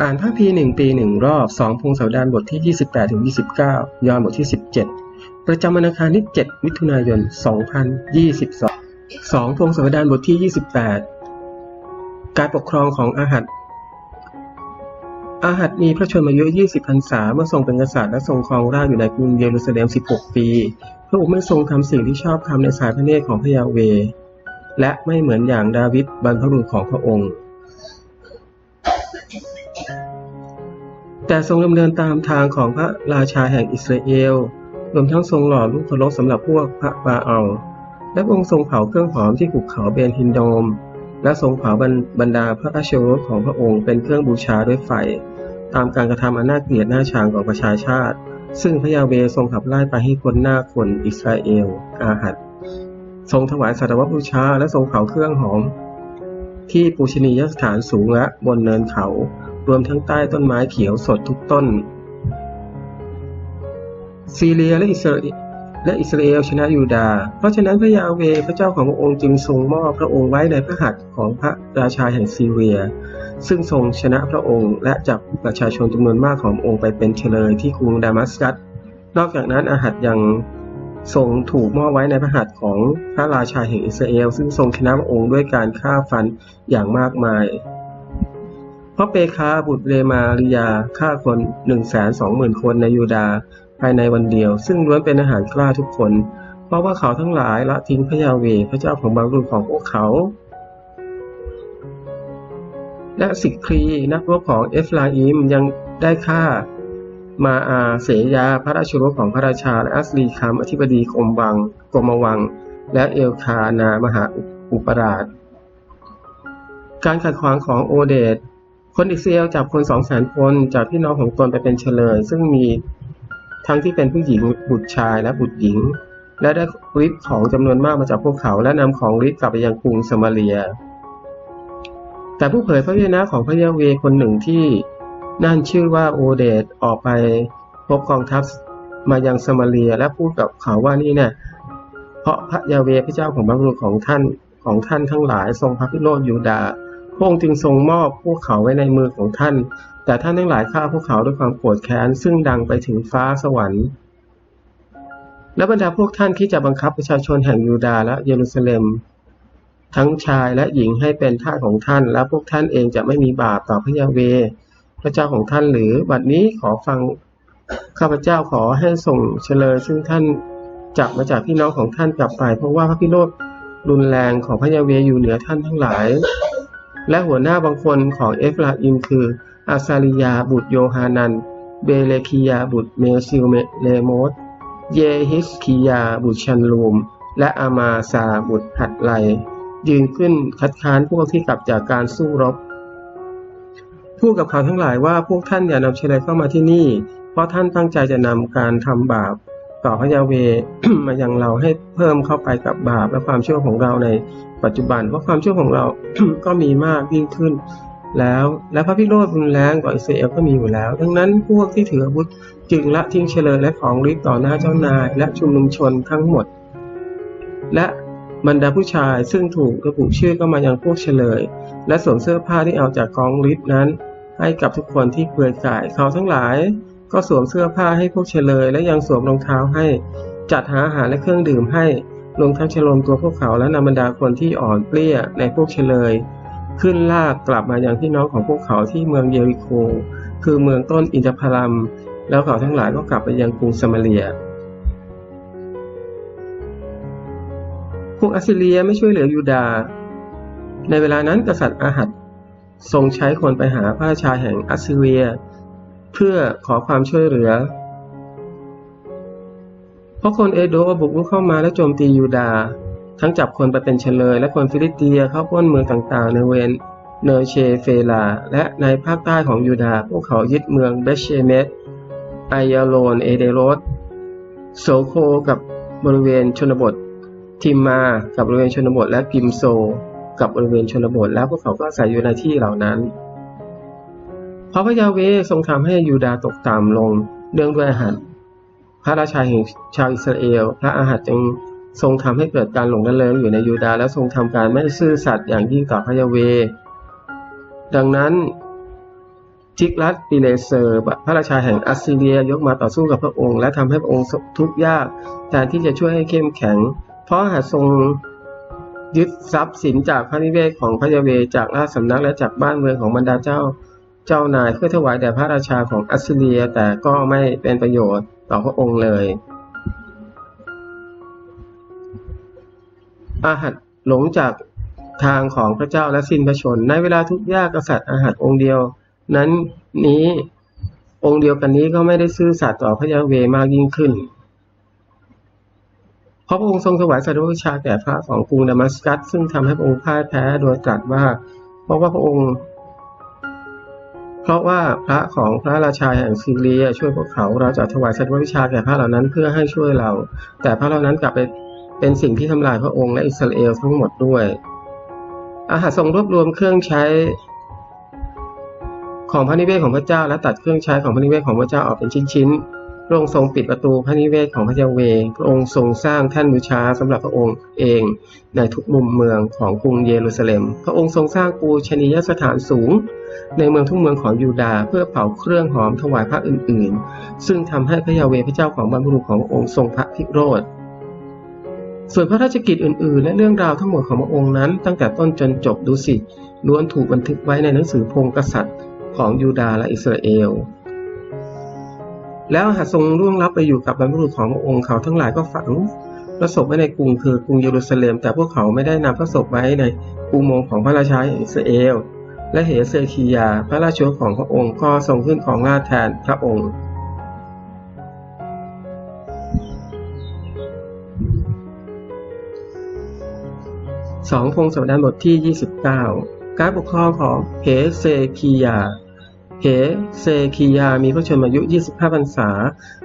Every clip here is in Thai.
อ่านภาคพีหนึ่งปีหนึ่งรอบสองพงศาวดารบทที่ 28ถึง29 ยอห์นบทที่ 17 ประจำวันอังคารที่ 7 มิถุนายน 2022 2พงศาวดารบทที่ 28 การปกครองของอาหัดอาหัดมีพระชนมายุ 20 พรรษา เมื่อทรงเป็นกษัตริย์และทรงครองราชอยู่ในกรุงเยรูซาเล็ม 16 ปี พระองค์ไม่ทรงทำสิ่งที่ชอบทำในสายพระเนตรของพระยาเว และไม่เหมือนอย่างดาวิดบรรพบุรุษของพระองค์ แต่ทรงดำเนินตามทางของพระราชาแห่งอิสราเอล รวมทั้งทรงหล่อลูกเคารพสำหรับพวกพระบาอัลและองค์ทรงเผาเครื่องหอมที่ภูเขาเบนฮินโดม และทรงเผาบรรดาพระราชโอรสของพระองค์เป็นเครื่องบูชาด้วยไฟ ตามการกระทำอันน่าเกลียดน่าชังของประชาชาติ ซึ่งพระยาเวทรงขับไล่ไปให้พ้นหน้าคนอิสราเอล อาหัดทรงถวายสัตวบูชาและทรงเผาเครื่องหอม ที่ปูชนียสถานสูงและบนเนินเขา รวมทั้งใต้ต้นไม้เขียวสดทุกต้น ซีเรียและอิสราเอลและอิสราเอลชนะยูดาห์เพราะฉะนั้นพระยาเวพระเจ้าของพระองค์จึงทรงมอบพระองค์ไว้ในพระหัตถ์ของพระราชาแห่งซีเรีย ซึ่งทรงชนะพระองค์และจับประชาชนจำนวนมากขององค์ไปเป็นเฉลยที่กรุงดามัสกัส นอกจากนั้นอาหัดยังทรงถูกมอบไว้ในพระหัตถ์ของพระราชาแห่งอิสราเอล ซึ่งทรงชนะพระองค์ด้วยการฆ่าฟันอย่างมากมาย พราะเปคาบุตรเรมาริยาฆ่าคน1 2 0 0 0 0คนในยูดาห์ภายในวันเดียว ซึ่งล้วนเป็นอาหารกล้าทุกคน เพราะว่าเขาทั้งหลายละทิ้งพระยาเวห์พระเจ้าของบรรพบุรุษของพวกเขา และสิกครีนักรบของเอฟราอิมยังได้ฆ่ามาอาเสยาพระราชรของพระราชาและอัสลีคามอธิบดีกรมวังกรมวัง และเอลคานามหาอุปราชการขัดขวางของโอเดต คนอิสราเอลจับคนสองแสนคนจากพี่น้องของตนไปเป็นเฉลย ซึ่งมีทั้งที่เป็นผู้หญิงบุตรชายและบุตรหญิง และได้ริบของจำนวนมากมาจากพวกเขาและนำของริบกลับไปยังกรุงสมาเรีย แต่ผู้เผยพระวจนะของพระยาเวคนหนึ่งที่นั่นชื่อว่าโอเดตออกไปพบกองทัพมายังสมาเรียและพูดกับเขาว่านี่เนี่ยเพราะพระยาเวพระเจ้าของบรรพบุรุษของท่านของท่านทั้งหลายทรงพระพิโรธยูดา พระองค์จึงทรงมอบพวกเขาไว้ในมือของท่าน แต่ท่านทั้งหลายฆ่าพวกเขาด้วยความโกรธแค้นซึ่งดังไปถึงฟ้าสวรรค์ และบรรดาพวกท่านที่จะบังคับประชาชนแห่งยูดาห์และเยรูซาเล็ม ทั้งชายและหญิงให้เป็นทาสของท่าน และพวกท่านเองจะไม่มีบาปต่อพระยาเว พระเจ้าของท่านหรือบัดนี้ขอฟังข้าพเจ้าขอให้ส่งเฉลยซึ่งท่านจับมาจากพี่น้องของท่านกลับไป เพราะว่าพระพิโรธรุนแรงของพระยาเวอยู่เหนือท่านทั้งหลาย และหัวหน้าบางคนของเอฟราอิมคืออาซาริยาบุตรโยฮานัน เบเลคียาบุตรเมซิลเมเลโมสเยฮิสคียาบุตรชันลูม และอามาซาบุตรหัดไล ยืนขึ้นคัดค้านพวกที่กลับจากการสู้รบพูดกับเขาทั้งหลายว่าพวกท่านอย่านำเชลัยเข้ามาที่นี่ เพราะท่านตั้งใจจะนำการทำบาป ต่อพระยาเวมายังเราให้เพิ่มเข้าไปกับบาปและความชั่วของเราในปัจจุบัน เพราะความชั่วของเรา ก็มีมากยิ่งขึ้น แล้วและพระพิโรธรุนแรงต่ออิสราเอลก็มีอยู่แล้ว ดังนั้นพวกที่ถืออาวุธจึงละทิ้งเฉลยและของริบต่อหน้าเจ้านาย และชุมนุมชนทั้งหมด และบรรดาผู้ชายซึ่งถูกระบุชื่อก็มายังพวกเฉลย และสวมเสื้อผ้าที่เอาจากกองริบนั้น ให้กับทุกคนที่เปลือยกายเขาทั้งหลาย ก็สวมเสื้อผ้าให้พวกเฉลย และยังสวมรองเท้าให้ จัดหาอาหารและเครื่องดื่มให้รวมทั้งชโลมตัวพวกเขาและนำบรรดาคนที่อ่อนเปลี้ยในพวกเฉลย ขึ้นลากกลับมายังพี่น้องของพวกเขาที่เมืองเยริโค คือเมืองต้นอินทพลัม แล้วเขาทั้งหลายก็กลับไปยังกรุงสมาเรียพวกอัสซีเรียไม่ช่วยเหลือยูดาห์ในเวลานั้นกษัตริย์อาหัดทรงใช้คนไปหาพระราชาแห่งอัสซีเรีย เพื่อขอความช่วยเหลือ เพราะคนเอโดบุกรุกเข้ามาและโจมตียูดาห์ทั้งจับคนไปเป็นเฉลย และคนฟิลิสเตียเข้าป้นเมืองต่างๆ ในเวนเนเชเฟลา และในภาคใต้ของยูดาห์พวกเขายึดเมืองเบชเชเมตไอยาโลนเอเดโรสโสโคกับบริเวณชนบท ทิมมากับบริเวณชนบท และกิมโซ กับบริเวณชนบท แล้วพวกเขาก็อาศัยอยู่ในที่เหล่านั้น เพราะพระยาเวทรงทำให้ยูดาตกต่ำลงเนื่องด้วยอาหารพระราชาแห่งชาวอิสราเอล พระอาหัดจึงทรงทำให้เกิดการหลงระเริงอยู่ในยูดาและทรงทำการไม่ซื่อสัตย์อย่างยิ่งต่อพระยาเว ดังนั้นจิกรัตปิเลเซอร์พระราชาแห่งอัสซีเรียยกมาต่อสู้กับพระองค์ และทำให้พระองค์ทุกข์ยากแทนที่จะช่วยให้เข้มแข็ง เพราะหากทรงยึดทรัพย์สินจากพระนิเวศของพระยาเวจากราชสำนักและจากบ้านเมืองของบรรดาเจ้า เจ้านายเพื่อถวายแด่พระราชาของอัสซีเรียแต่ก็ไม่เป็นประโยชน์ต่อพระองค์เลย อาหัดหลงจากทางของพระเจ้าและสิ้นพระชน ในเวลาทุกยากกษัตริย์อาหัดองค์เดียว นั้นนี้องค์เดียวกันนี้ก็ไม่ได้ซื่อสัตย์ต่อพระยาเวมากยิ่งขึ้น เพราะพระองค์ทรงถวายสัตว์วิชาแก่พระของกรุงดามัสกัสซึ่งทำให้พระองค์พ่ายแพ้โดยตรัสว่า เพราะว่าพระองค์ เพราะว่าพระของพระราชาแห่งซีเรียช่วยพวกเขาเราจะถวายสัตว์วิชาแก่พระเหล่านั้นเพื่อให้ช่วยเรา แต่พระเหล่านั้นกลับไปเป็นสิ่งที่ทำลายพระองค์และอิสราเอลทั้งหมดด้วย อาหารทรงรวบรวมเครื่องใช้ของพระนิเวศของพระเจ้าและตัดเครื่องใช้ของพระนิเวศของพระเจ้าออกเป็นชิ้นๆ พระองค์ทรงปิดประตูพระนิเวศของพระยาเว พระองค์ทรงสร้างแท่นบูชาสำหรับพระองค์เองในทุกมุมเมืองของกรุงเยรูซาเล็ม พระองค์ทรงสร้างปูชนียสถานสูง ในเมืองทุกเมืองของยูดาห์เพื่อเผาเครื่องหอมถวายพระอื่น ๆ ซึ่งทำให้พระยาเวพระเจ้าของบรรพบุรุษขององค์ทรงพระพิโรธส่วนพระราชกิจอื่น ๆ และเรื่องราวทั้งหมดของพระองค์นั้น ตั้งแต่ต้นจนจบดูสิล้วนถูกบันทึกไว้ในหนังสือพงกษัตริย์ของยูดาห์และอิสราเอล แล้วหากทรงร่วงลับไปอยู่กับบรรพบุรุษของพระองค์เขาทั้งหลายก็ฝังพระศพไว้ในกรุงคือกรุงเยรูซาเล็ม แต่พวกเขาไม่ได้นำพระศพไว้ในอุโมงของพระราชาอิสราเอล และเหเซคียา พระราชโอของพระองค์ก็ทรงขึ้นของราชแทนพระองค์สองพงศาวดารบทที่ 29 การปกครองของเฮเซคียา เฮเซคียามีพระชนมายุ 25 พรรษา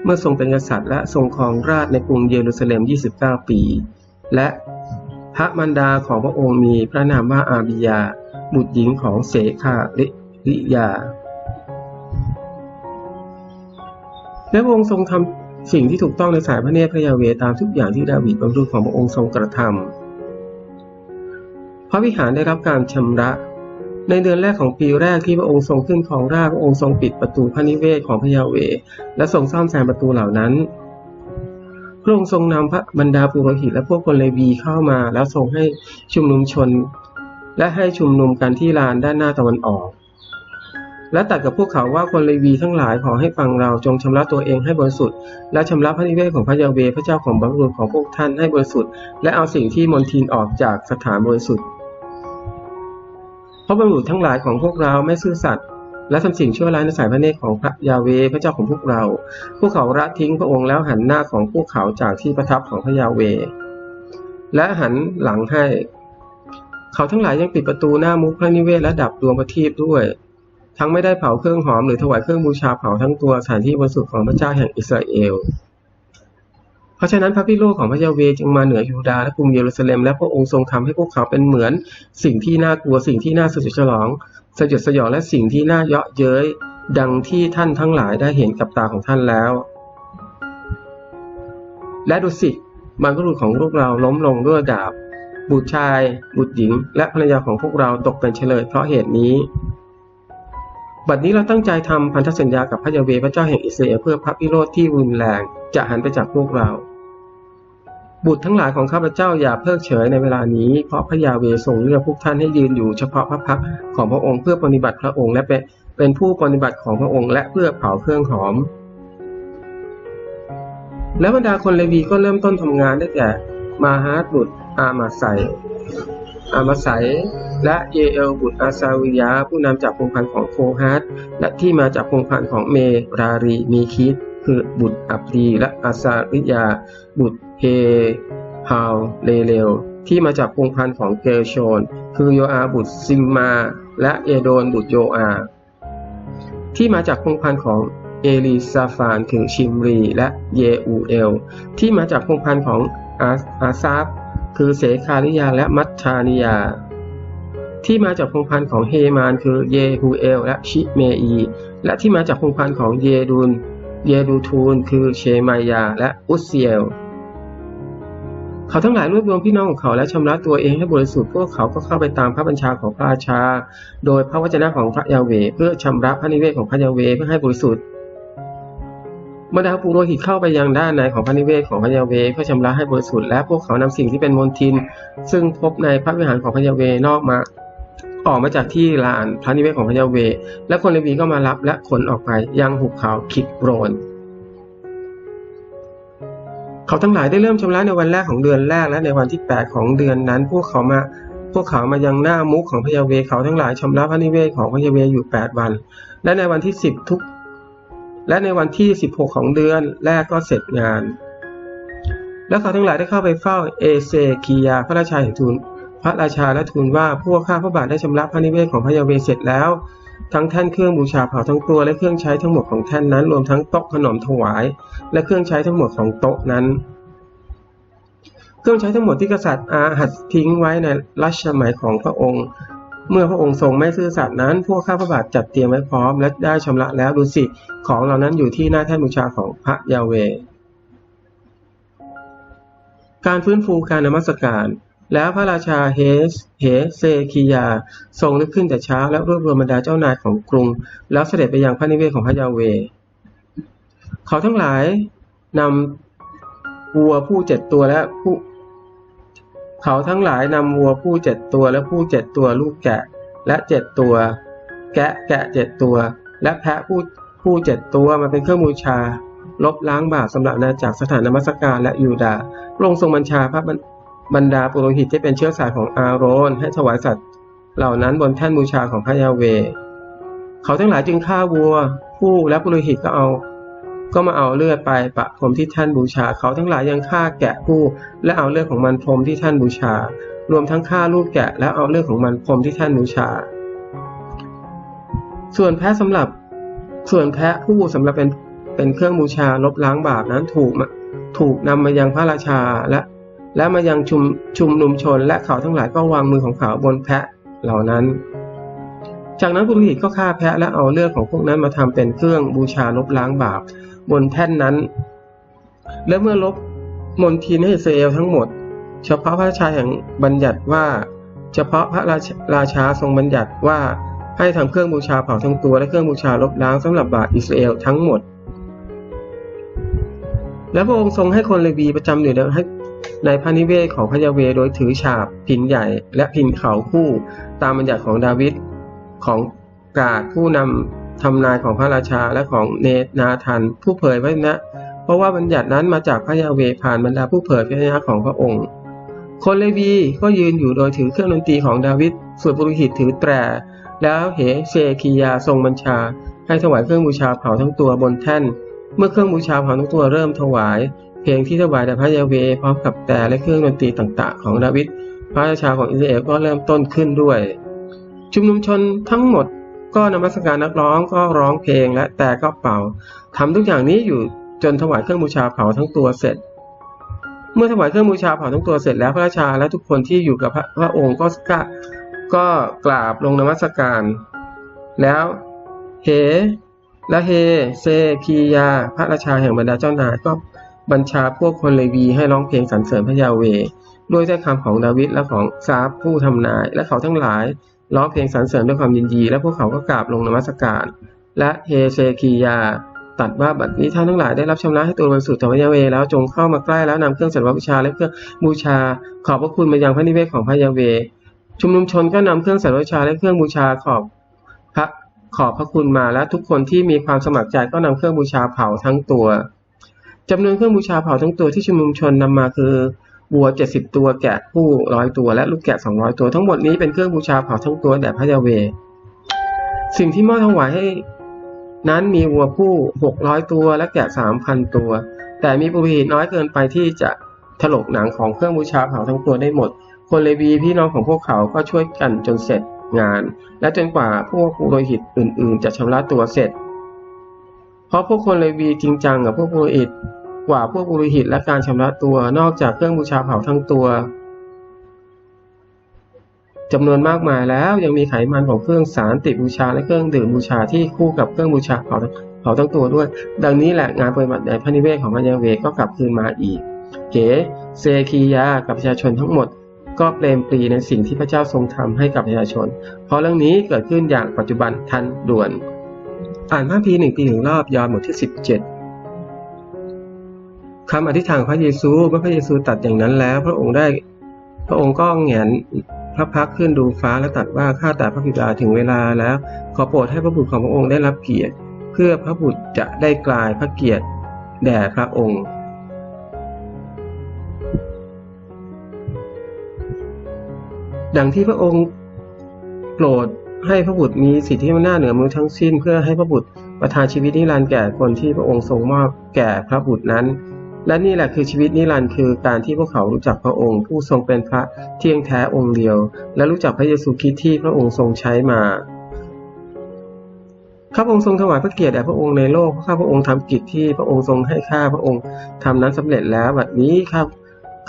เมื่อทรงเป็นกษัตริย์และทรงครองราชในกรุงเยรูซาเล็ม 29 ปี และพระมารดาของพระองค์มีพระนามว่าอาบิยา บุตรหญิงของเสคาลิยา และพระองค์ทรงทำสิ่งที่ถูกต้องในสายพระเนตรพระยาเวตามทุกอย่างที่ดาวิดบรรลุของพระองค์ทรงกระทำพระวิหารได้รับการชำระ ในเดือนแรกของปีแรกที่พระองค์ทรงขึ้นของราชพระองค์ทรงปิดประตูพระนิเวศของพระยาเว และทรงซ่อมแซมประตูเหล่านั้น พระองค์ทรงนำพระบรรดาปุโรหิตและพวกคนเลวีเข้ามา แล้วทรงให้ชุมนุมชน และให้ชุมนุมกันที่ลานด้านหน้าตะวันออก และตัดกับพวกเขาว่าคนเลวีทั้งหลายขอให้ฟังเราจงชำระตัวเองให้บริสุทธิ์และชำระพระนิเวศของพระยาเวพระเจ้าของบรรพบุรุษของพวกท่านให้บริสุทธิ์และเอาสิ่งที่มนทินออกจากสถานบริสุทธิ์ พราะบรรพบุรุษทั้งหลายของพวกเราไม่ซื่อสัตย์และทำสิ่งชั่วร้ายในสายพระเนตรของพระยาเวพระเจ้าของพวกเรา พวกเขาละทิ้งพระองค์แล้วหันหน้าของพวกเขาจากที่ประทับของพระยาเว และหันหลังให้ เขาทั้งหลายยังปิดประตูหน้ามุขพระนิเวศและดับดวงประทีปด้วย ทั้งไม่ได้เผาเครื่องหอมหรือถวายเครื่องบูชาเผาทั้งตัวสถานที่บริสุทธ์ของพระเจ้าแห่งอิสราเอล ราะฉะนั้นพระพิโรธของพระยาเวจึงมาเหนือยูดาห์และกรุงเยรูซาเล็มและพระองค์ทรงทำให้พวกเขาเป็นเหมือนสิ่งที่น่ากลัวสิ่งที่น่าสยดฉลองสยดสยองและสิ่งที่น่าเยาะเย้ยดังที่ท่านทั้งหลายได้เห็นกับตาของท่านแล้ว และดุสิตบรรพบุรุษของพวกเราล้มลงด้วยดาบ บุตรชาย บุตรหญิง และภรรยาของพวกเราตกเป็นเฉลยเพราะเหตุนี้บัดนี้เราตั้งใจทำพันธสัญญากับพระยาเวพระเจ้าแห่งอิสราเอลเพื่อพระพิโรธที่รุนแรง จะหันไปจากพวกเรา บุตรทั้งหลายของข้าพเจ้าอย่าเพิกเฉยในเวลานี้ เพราะพระยาเวทรงเลือกพวกท่านให้ยืนอยู่เฉพาะพระพักตร์ของพระองค์เพื่อปฏิบัติพระองค์และเป็นเป็นผู้ปฏิบัติของพระองค์ และเพื่อเผาเครื่องหอม และบรรดาคนเลวีก็เริ่มต้นทำงานได้แก่ มาฮาดบุตรอามาไซอามาไซและเยเอลบุตรอาซาวิยาผู้นำจากพงพันธ์ของโคฮัตและที่มาจากพงพันธ์ของเมรารีมีคิด คือบุตรอับดีและอาซาริยา บุตรเฮฮาวเลเลวที่มาจากพงพันธุ์ของเกลโชน คือโยอาบุตรซิมมา และเอโดนบุตรโยอา ที่มาจากพงพันธุ์ของเอลิซาฟานคือชิมรีและเยอูเอล ที่มาจากพงพันธุ์ของอาซาฟคือเสคาริยาและมัตชานิยา ที่มาจากพงพันธุ์ของเฮมานคือเยฮูเอลและชิเมอี และที่มาจากพงพันธุ์ของเยดูน เยดูทูนคือเชมายาและอุสเซียลเขาทั้งหลายรวบรวมพี่น้องของเขาและชำระตัวเองให้บริสุทธิ์พวกเขาก็เข้าไปตามพระบัญชาของพระราชา โดยพระวจนะของพระยาเวเพื่อชำระพระนิเวศของพระยาเวเพื่อให้บริสุทธิ์บรรดาปุโรหิตเข้าไปยังด้านในของพระนิเวศของพระยาเวเพื่อชำระให้บริสุทธิ์และพวกเขานำสิ่งที่เป็นมลทิน ซึ่งพบในพระวิหารของพระยาเวนอกมา ออกมาจากที่ลานพระนิเวศของพระยาเว และคนเลวีก็มารับและขนออกไปยังหุบเขาคิดโรนเขาทั้งหลายได้เริ่มชำระในวันแรกของเดือนแรกและในวันที่ 8 ของเดือนนั้น พวกเขามาพวกเขามายังหน้ามุขของพยาเวเขาทั้งหลายชำระพระนิเวศของพยาเวอยู่ 8 วัน และในวันที่ 10 ทุก และในวันที่ 16 ของเดือนแรกก็เสร็จงาน แล้วเขาทั้งหลายได้เข้าไปเฝ้าเอเซคียาพระราชาแห่งทูล พระราชาและทูลว่าพวกข้าพระบาทได้ชำระพระนิเวศของพระยาเวเสร็จแล้ว ทั้งแท่นเครื่องบูชาเผาทั้งตัวและเครื่องใช้ทั้งหมดของแท่นนั้น รวมทั้งโต๊ะขนมถวาย และเครื่องใช้ทั้งหมดของโต๊ะนั้นเครื่องใช้ทั้งหมดที่กษัตริย์อาหัดทิ้งไว้ในรัชสมัยของพระองค์ เมื่อพระองค์ทรงไม่ซื่อสัตย์นั้น พวกข้าพระบาทจัดเตรียมไว้พร้อม และได้ชำระแล้วดูสิของเหล่านั้นอยู่ที่หน้าแท่นบูชาของพระยาเว การฟื้นฟูการนมัสการ แล้วพระราชาเฮสเฮเซคียา ทรงลุกขึ้นแต่เช้า และรวบรวมบรรดาเจ้านายของกรุง แล้วเสด็จไปยังพระนิเวศของพระยาเว เขาทั้งหลายนำวัวผู้เจ็ดตัวและผู้เขาทั้งหลายนำวัวผู้เจ็ดตัวและผู้เจ็ดตัวลูกแกะและเจ็ดตัว แกะแกะเจ็ดตัว และแพะผู้ผู้เจ็ดตัวมาเป็นเครื่องบูชา ลบล้างบาปสำหรับอาณาจักสถานนมัสการและยูดาพระองค์ทรงบัญชาพระ บรรดาปุโรหิตที่เป็นเชื้อสายของอาโรนให้ถวายสัตว์เหล่านั้นบนแท่นบูชาของพระยาเว เขาทั้งหลายจึงฆ่าวัว ผู้และปุโรหิตก็เอา ก็มาเอาเลือดไปประพรมที่ท่านบูชา เขาทั้งหลายยังฆ่าแกะผู้และเอาเลือดของมันพรมที่ท่านบูชา รวมทั้งฆ่าลูกแกะและเอาเลือดของมันพรมที่ท่านบูชา ส่วนแพะสำหรับส่วนแพะผู้สำหรับเป็นเป็นเครื่องบูชาลบล้างบาปนั้นถูกถูกนำมายังพระราชาและ และมายังชุมชุมนุมชนและเขาทั้งหลายก็วางมือของเขาบนแพะเหล่านั้น จากนั้นปุโรหิตก็ฆ่าแพะและเอาเลือดของพวกนั้นมาทำเป็นเครื่องบูชาลบล้างบาปบนแท่นนั้น และเมื่อลบมนทินให้อิสราเอลทั้งหมด เฉพาะพระราชาแห่งบัญญัติว่า เฉพาะพระราชราชาทรงบัญญัติว่าให้ทำเครื่องบูชาเผาทั้งตัวและเครื่องบูชาลบล้างสำหรับบาปอิสราเอลทั้งหมดและพระองค์ทรงให้คนเลวีประจำอยู่ใน ในพระนิเวศของพระยาเวโดยถือฉาบพินใหญ่และพินเขาคู่ตามบัญญัติของดาวิดของกาดผู้นำทำนายของพระราชาและของเนนาทันผู้เผยพระนะ เพราะว่าบัญญัตินั้นมาจากพระยาเวผ่านบรรดาผู้เผยพระนะของพระองค์ คนเลวีก็ยืนอยู่โดยถือเครื่องดนตรีของดาวิดส่วนปุโรหิตถือแตร แล้วเหเชคียาทรงบัญชาให้ถวายเครื่องบูชาเผาทั้งตัวบนแท่น เมื่อเครื่องบูชาเผาทั้งตัวเริ่มถวาย เพลงที่ถวายแด่พระยาเวพร้อมกับแต่และเครื่องดนตรีต่างๆ ของดาวิดพระราชาของอิสราเอลก็เริ่มต้นขึ้นด้วย ชุมนุมชนทั้งหมดก็นมัสการนักร้องก็ร้องเพลงและแต่ก็เป่าทำทุกอย่างนี้อยู่จนถวายเครื่องบูชาเผาทั้งตัวเสร็จ เมื่อถวายเครื่องบูชาเผาทั้งตัวเสร็จแล้วพระราชาและทุกคนที่อยู่กับพระองค์ก็กก็กราบลงนมัสการ แล้วเฮและเฮเซคียา พระราชาแห่งบรรดาเจ้านายก็ บัญชาพวกคนเลวีให้ร้องเพลงสรรเสริญพระยาเวด้วยถ้อยคำของดาวิดและของซาฟผู้ทำนาย และเขาทั้งหลายร้องเพลงสรรเสริญด้วยความยินดี และพวกเขาก็กราบลงนมัสการ และเฮเซคียาตัดว่าบัดนี้ท่านทั้งหลายได้รับชำระให้ตัวบริสุทธิ์พระยาเวแล้วจงเข้ามาใกล้แล้วนำเครื่องสัตว์บูชาและเครื่องบูชา ขอบพระคุณมายังพระนิเวศของพระยาเว ชุมนุมชนก็นำเครื่องสัตว์บูชาและเครื่องบูชาขอบพระขอบพระคุณมาและทุกคนที่มีความสมัครใจก็นำเครื่องบูชาเผาทั้งตัว จำนวนเครื่องบูชาเผาทั้งตัวที่ชุมนุมชนนำมาคือวัวเจ็ดสิบตัวแกะผู้ร้อยตัวและลูกแกะสองร้อยตัวทั้งหมดนี้เป็นเครื่องบูชาเผาทั้งตัวแด่พระยาเว สิ่งที่มอบถวายให้นั้นมีวัวผู้หกร้อยตัวและแกะสามพันตัว แต่มีปุถุชนน้อยเกินไปที่จะถลกหนังของเครื่องบูชาเผาทั้งตัวได้หมด คนเลวีพี่น้องของพวกเขาก็ช่วยกันจนเสร็จงาน และจนกว่าพวกปุโรหิตอื่น ๆ จะชำระตัวเสร็จ ราะพวกคนเลวีจริงจังกับพวกปุโรหิตกว่าพวกปุโรหิตและการชำระตัวนอกจากเครื่องบูชาเผาทั้งตัวจำนวนมากมายแล้วยังมีไขมันของเครื่องสารติบูชาและเครื่องดื่มบูชาที่คู่กับเครื่องบูชาเผาเผาทั้งตัวด้วย ดังนี้แหละงานปฏิบัติในพระนิเวศของพระยาเวก็กลับคืนมาอีก เก๋เซคียากับประชาชนทั้งหมด ก็เปรมปรีในสิ่งที่พระเจ้าทรงทำให้กับประชาชน เพราะเรื่องนี้เกิดขึ้นอย่างปัจจุบันทันด่วน อ่านพระพีหนึ่งปีหนึ่งรอบยอห์นบทที่17คำอธิษฐานของพระเยซูเมื่อพระเยซูตัดอย่างนั้นแล้ว พระองค์ได้ พระองค์ก็แงนพระพักขึ้นดูฟ้าและตรัสว่าข้าแต่พระบิดาถึงเวลาแล้ว ขอโปรดให้พระบุตรของพระองค์ได้รับเกียรติ เพื่อพระบุตรจะได้กลายพระเกียรติแด่พระองค์ดังที่พระองค์โปรด ให้พระบุตรมีสิทธิอำนาจเหนือมือทั้งสิ้น เพื่อให้พระบุตรประทานชีวิตนิรันดร์แก่คนที่พระองค์ทรงมอบแก่พระบุตรนั้น และนี่แหละคือชีวิตนิรันดร์คือการที่พวกเขารู้จักพระองค์ ผู้ทรงเป็นพระเที่ยงแท้องค์เดียว และรู้จักพระเยซูคริสต์ที่พระองค์ทรงใช้มาข้าพระองค์ทรงถวายพระเกียรติแด่พระองค์ในโลกข้าพระองค์ทำกิจที่พระองค์ทรงให้ข้าพระองค์ทำนั้นสำเร็จแล้วบัดนี้ข้า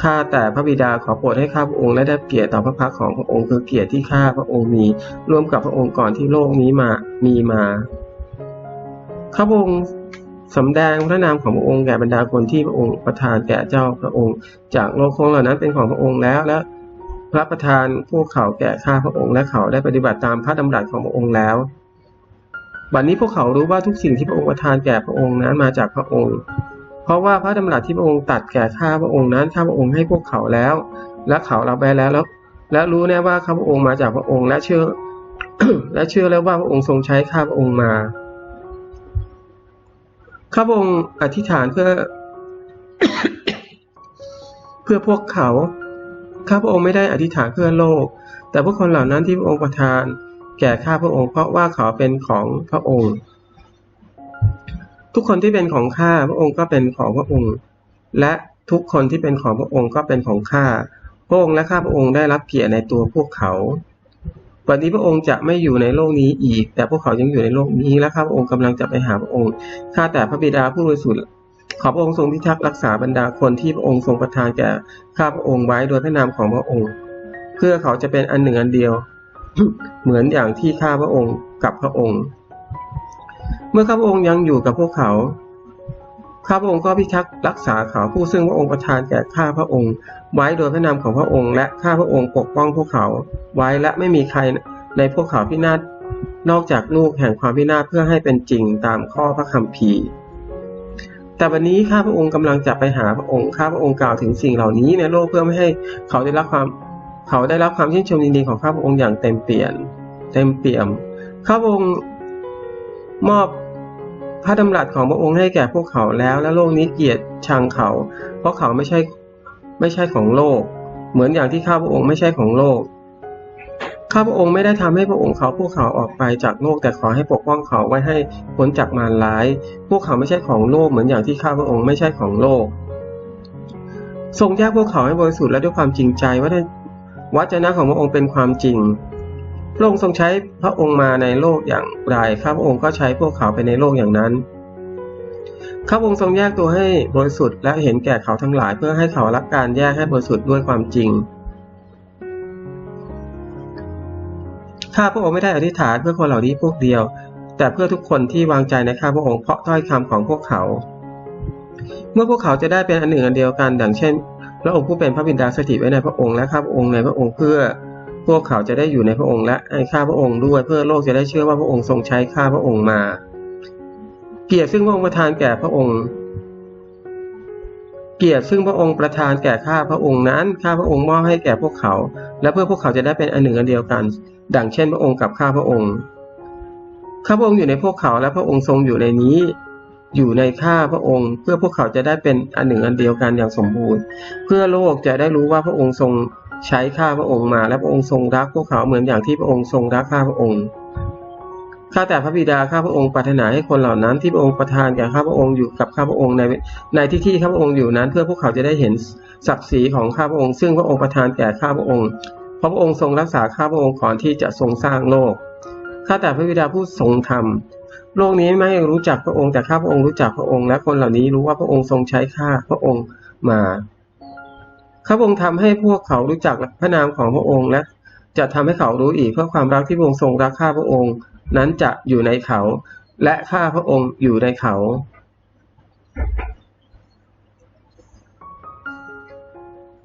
ข้าแต่พระบิดาขอโปรดให้ข้าพระองค์และได้เกียรติต่อพระพักของพระองค์คือเกียรติที่ข้าพระองค์มีร่วมกับพระองค์ก่อนที่โลกนี้มามีมาข้าพระองค์สำแดงพระนามของพระองค์แก่บรรดาคนที่พระองค์ประทานแก่เจ้าพระองค์ จากโลกคงเหล่านั้นเป็นของพระองค์แล้วและพระประทานพวกเขาแก่ข้าพระองค์และเขาได้ปฏิบัติตามพระดำรัสของพระองค์แล้วบัดนนี้พวกเขารู้ว่าทุกสิ่งที่พระองค์ประทานแก่พระองค์นั้นมาจากพระองค์ เพราะว่าพระดำรัสที่พระองค์ตัดแก่ข้าพระองค์นั้นข้าพระองค์ให้พวกเขาแล้ว และเขารับไปแล้วแล้วและรู้แน่ว่าข้าพระองค์มาจากพระองค์และเชื่อ และเชื่อแล้วว่าพระองค์ทรงใช้ข้าพระองค์มาข้าพระองค์อธิษฐานเพื่อ เพื่อพวกเขาข้าพระองค์ไม่ได้อธิษฐานเพื่อโลก แต่พวกคนเหล่านั้นที่พระองค์ประทาน แก่ข้าพระองค์เพราะว่าเขาเป็นของพระองค์ ทุกคนที่เป็นของข้าพระองค์ก็เป็นของพระองค์ และทุกคนที่เป็นของพระองค์ก็เป็นของข้าพระองค์และข้าพระองค์ได้รับเกียรติในตัวพวกเขาวันนี้พระองค์จะไม่อยู่ในโลกนี้อีก แต่พวกเขายังอยู่ในโลกนี้และข้าพระองค์กำลังจะไปหาพระองค์ข้าแต่พระบิดาผู้บริสุทธิ์ขอพระองค์ทรงพิทักษ์รักษาบรรดาคนที่พระองค์ทรงประทานแก่ข้าพระองค์ไว้โดยพระนามของพระองค์ เพื่อเขาจะเป็นอันหนึ่งอันเดียว เหมือนอย่างที่ข้าพระองค์กับพระองค์ เมื่อข้าพระองค์ยังอยู่กับพวกเขาข้าพระองค์ก็พิทักษ์รักษาเขาผู้ซึ่งพระองค์ประทานแก่ข้าพระองค์ ไว้โดยพระนามของพระองค์ และข้าพระองค์ปกป้องพวกเขา ไว้และไม่มีใครในพวกเขาพินาศนอกจากลูกแห่งความพินาศเพื่อให้เป็นจริงตามข้อพระคัมภีร์ แต่วันนี้ข้าพระองค์กำลังจะไปหาพระองค์ข้าพระองค์กล่าวถึงสิ่งเหล่านี้ในโลกเพื่อไม่ให้เขาได้รับความเขาได้รับความชื่นชมยินดีของข้าพระองค์อย่างเต็มเปี่ยมเต็มเปี่ยมข้าพระองค์มอบ พระดำรัสของพระองค์ให้แก่พวกเขาแล้ว และโลกนี้เกลียดชังเขา เพราะเขาไม่ใช่ไม่ใช่ของโลก เหมือนอย่างที่ข้าพระองค์ไม่ใช่ของโลกข้าพระองค์ไม่ได้ทำให้พระองค์เขาพวกเขาออกไปจากโลก แต่ขอให้ปกป้องเขาไว้ให้พ้นจากมารร้าย พวกเขาไม่ใช่ของโลกเหมือนอย่างที่ข้าพระองค์ไม่ใช่ของโลก ทรงแยกพวกเขาให้บริสุทธิ์และด้วยความจริงใจว่าวัจนะของพระองค์เป็นความจริง พระองค์ทรงใช้พระองค์มาในโลกอย่างไรข้าพระองค์ก็ใช้พวกเขาไปในโลกอย่างนั้นข้าพระองค์ทรงแยกตัวให้บริสุทธิ์และเห็นแก่เขาทั้งหลายเพื่อให้เขารับการแยกให้บริสุทธิ์ด้วยความจริงข้าพระองค์ไม่ได้อธิษฐานเพื่อคนเหล่านี้พวกเดียว แต่เพื่อทุกคนที่วางใจในข้าพระองค์เพราะถ้อยคำของพวกเขา เมื่อพวกเขาจะได้เป็นอันหนึ่งอันเดียวกัน ดังเช่นพระองค์ผู้เป็นพระบิดาสถิตไว้ในพระองค์และข้าพระองค์ในพระองค์เพื่อ พวกเขาจะได้อยู่ในพระองค์และให้ข้าพระองค์ด้วย เพื่อโลกจะได้เชื่อว่าพระองค์ทรงใช้ข้าพระองค์มา เกียรติซึ่งพระองค์ประทานแก่พระองค์ เกียรติซึ่งพระองค์ประทานแก่ข้าพระองค์นั้น ข้าพระองค์มอบให้แก่พวกเขา และเพื่อพวกเขาจะได้เป็นอันหนึ่งอันเดียวกัน ดังเช่นพระองค์กับข้าพระองค์ ข้าพระองค์อยู่ในพวกเขาและพระองค์ทรงอยู่ในนี้อยู่ในข้าพระองค์ เพื่อพวกเขาจะได้เป็นอันหนึ่งอันเดียวกันอย่างสมบูรณ์ เพื่อโลกจะได้รู้ว่าพระองค์ทรง ใช้ข้าพระองค์มาและพระองค์ทรงรักพวกเขาเหมือนอย่างที่พระองค์ทรงรักข้าพระองค์ข้าแต่พระบิดาข้าพระองค์ปรารถนาให้คนเหล่านั้นที่พระองค์ประทานแก่ข้าพระองค์อยู่กับข้าพระองค์ในในที่ที่ข้าพระองค์อยู่นั้น เพื่อพวกเขาจะได้เห็นศักดิ์ศรีของข้าพระองค์ซึ่งพระองค์ประทานแก่ข้าพระองค์เพราะพระองค์ทรงรักษาข้าพระองค์ก่อนที่จะทรงสร้างโลกข้าแต่พระบิดาผู้ทรงธรรมโลกนี้ไม่รู้จักพระองค์แต่ข้าพระองค์รู้จักพระองค์และคนเหล่านี้รู้ว่าพระองค์ทรงใช้ข้าพระองค์มา ข้าพระองค์ทำให้พวกเขารู้จักพระนามของพระองค์และจะทำให้เขารู้อีกเพื่อความรักที่พระองค์ทรงรักข้าพระองค์ นั้นจะอยู่ในเขา และข้าพระองค์อยู่ในเขา